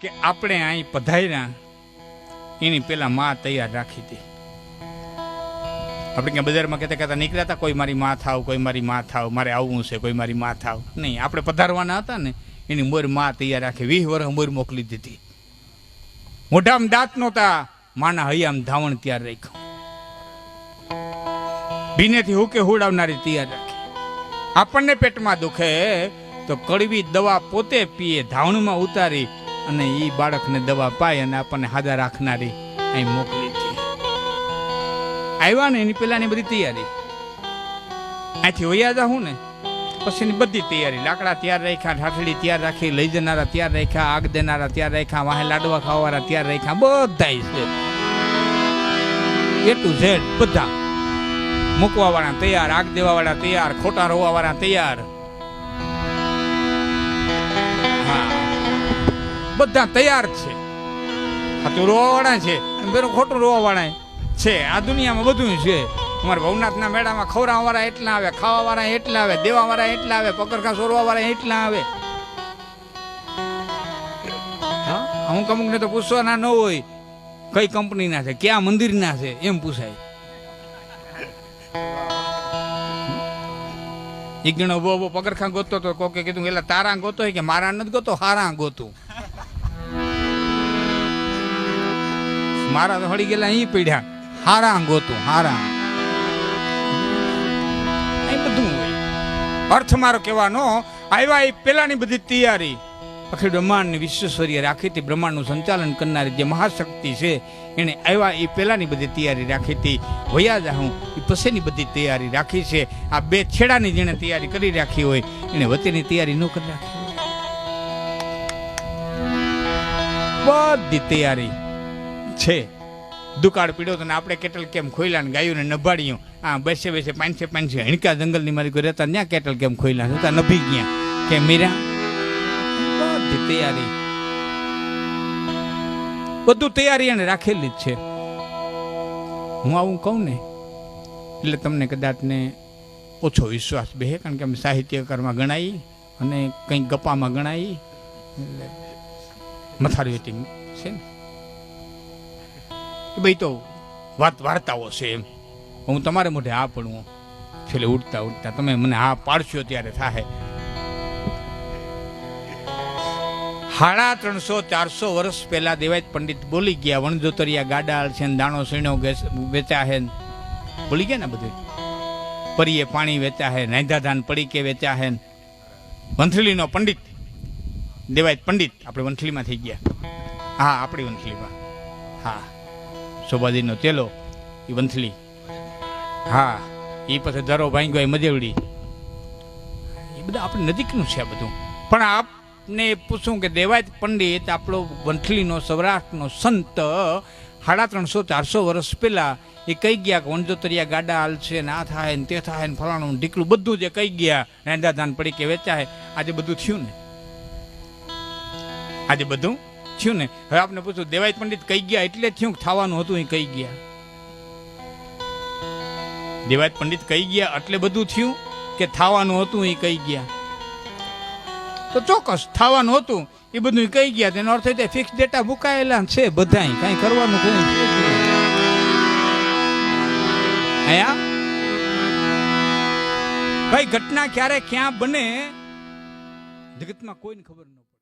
કે આપણે અહીં પધાર્યા, એની પેલા માં તૈયાર રાખી હતી. આપણે ક્યાં બજારમાં કહેતા કહેતા નીકળ્યા હતા, કોઈ મારી માં થાવ કોઈ મારી માં થાવ મારે આવવું છે, કોઈ મારી માં થાવ નહીં, આપણે પધારવાના હતા ને, એની મોરમાં તૈયાર રાખી, વીસ વર્ષ મોર મોકલી દીધી. મોઢામાં દાંત નહોતા, માના હૈયામ ધાવણ તૈયાર રાખ્યો. ભીનેથી હુકે હુડાવનારી તૈયાર રાખી. આપણને પેટમાં દુખે, તો કડવી દવા પોતે પીએ, ધાવણમાં ઉતારી અને એ બાળકને દવા પાય અને આપણને હાજર રાખનારી અહીં મોકલી છે. આવ્યા ને એની પેલાની બધી તૈયારી. અહીંથી વૈયા જા હું ને પછીની બધી તૈયારી. લાકડા તૈયાર રાખ્યા ઠાઠડી તૈયાર રાખી, લઈ જનારા તૈયાર રાખ્યા, આગ દેનારા તૈયાર રાખ્યા, વાહે લાડવા ખાવાવાળા તૈયાર રાખ્યા બધા છે. એ ટુ ઝેડ બધા. મૂકવા વાળા તૈયાર, આગ દેવા વાળા તૈયાર, ખોટા રોવા વાળા તૈયાર. બધા તૈયાર છે. ખાતું રોવા વાળા છે. પેલું ખોટું રોવા વાળા છે. આ દુનિયામાં બધું છે. અમારા ભવનાથના મેળામાં ખવરાવાળા વાળા એટલા આવે ખાવા વાળા એટલા આવે દેવા વાળા એટલા આવે, પકડખા સોરવા વાળા એટલા આવે. અમુક અમુક ને તો પૂછવાના ન હોય. કઈ કંપનીના છે? ક્યાં મંદિરના છે? એમ પૂછાય. એક જણો બહુ બહુ પગરખા ગોતો તો કોકે કીધું એટલે તારા ગોતો કે મારા નથી ગોતો? હારા ગોતું. મારા તો હળી ગયેલા અહીં પીડ્યા. હારા ગોતું હારા. એ બધું અર્થ મારો કહેવાનો, આવ્યા એ પેલાની બધી તૈયારી. આખી બ્રહ્માંડની વિશ્વેશ્વરીય રાખી હતી, બ્રહ્માંડનું સંચાલન કરનારી જે મહાશક્તિ છે એણે આવ્યા એ પહેલાંની બધી તૈયારી રાખી હતી. વયા જાઉં એ પછીની બધી તૈયારી રાખી છે. આ બે છેડાની જેણે તૈયારી કરી રાખી હોય એણે વચ્ચેની તૈયારી ન કરી રાખી બધી તૈયારી. છે. દુકાળ પીડ્યો તો આપણે કેટલ કેમ ખોઈલા ને ગાયું ને નભાડ્યું. આ બેસે બેસે પાંચસે પાંચસે હણકા જંગલની મારી કોઈ રહેતા ત્યાં કેટલ કેમ ખોઈલા હતા, નભી ગયા. કે મીરા? બધી તૈયારી. બધું તૈયારી એને રાખેલી જ છે. હું આવું કહું ને, એટલે તમને કદાચ ને ઓછો વિશ્વાસ બે કારણ કે અમે સાહિત્યકારમાં ગણાઈ અને કંઈક ગપામાં ગણાઈ. એટલે મથારી છે ને? એ ભાઈ તો વાત વાર્તાઓ છે એમ. હું તમારે મોઢે આ પડું છેલ્લે ઉઠતા ઉઠતા તમે મને હા પાડશો ત્યારે થાય સાડા ત્રણસો, ચારસો વર્ષ પહેલા દેવાયત પંડિત બોલી ગયા, વણજોતરિયા ગાડા છે દાણો સીણો વેચા હે બોલી ગયા ને બધું? પરીએ પાણી વેચા હે નાયધા ધાન પડી કે વેચા હે વંથલીનો પંડિત, દેવાયત પંડિત, આપણે વંથલીમાં થઈ ગયા. હા, આપણી વંથલીમાં. હા. શોભાદીનો ચેલો એ વંથલી. હા. એ પછી ધરો ભાંગ્યો એ મજેવડી એ બધા આપણે નજીકનું છે આ બધું. પણ આપને પૂછું કે દેવાજ પંડિત આપણો વંથલીનો સૌરાષ્ટ્રનો સંત સાડા ત્રણસો ચારસો વર્ષ પહેલાં એ કહી ગયા કે વંજોતરિયા ગાડા હાલ છે ને આ થાય ને તે થાય ને ફલાણું ઢીકલું બધું જે કહી ગયા. રાંધા ધાન પડી કે વેચાય. આજે બધું થયું ને? આજે બધું? થયું ને, હવે આપણે પૂછું, દેવાય પંડિત કહી ગયા? એટલે થયું થવાનું હતું, એ કહી ગયા? દેવાય પંડિત કહી ગયા? એટલે બધું થયું કે થવાનું હતું, એ કહી ગયા? તો ચોક્કસ થવાનું હતું, એ બધું કહી ગયા? તેનો અર્થ એ ફિક્સ ડેટા મુકાયેલા છે બધાય. કાંઈ કરવાનું કઈ અહીંયા? ભાઈ, ઘટના ક્યારે, ક્યાં બને, જગતમાં કોઈને ખબર ન